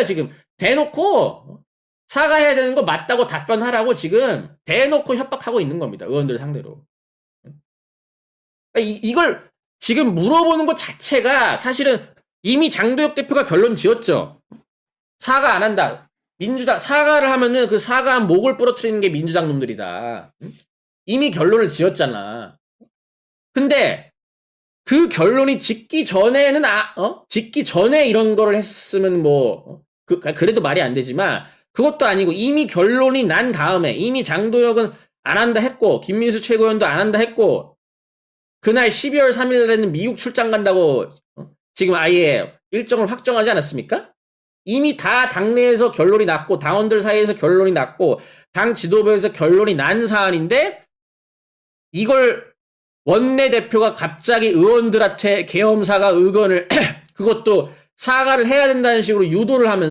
했어요, 지금. 대놓고 사과해야 되는 거 맞다고 답변하라고 지금 대놓고 협박하고 있는 겁니다. 의원들 상대로. 그러니까 이, 이걸 지금 물어보는 것 자체가 사실은 이미 장도혁 대표가 결론 지었죠. 사과 안 한다. 민주당 사과를 하면은 그 사과한 목을 부러뜨리는 게 민주당 놈들이다. 응? 이미 결론을 지었잖아. 근데 그 결론이 짓기 전에는 아, 어? 짓기 전에 이런 거를 했으면 뭐 어? 그, 그래도 말이 안 되지만 그것도 아니고 이미 결론이 난 다음에 이미 장도혁은 안 한다 했고 김민수 최고위원도 안 한다 했고 그날 12월 3일 날에는 미국 출장 간다고 어? 지금 아예 일정을 확정하지 않았습니까? 이미 다 당내에서 결론이 났고 당원들 사이에서 결론이 났고 당 지도부에서 결론이 난 사안인데 이걸 원내 대표가 갑자기 의원들한테 계엄사가 의견을 그것도 사과를 해야 된다는 식으로 유도를 하면서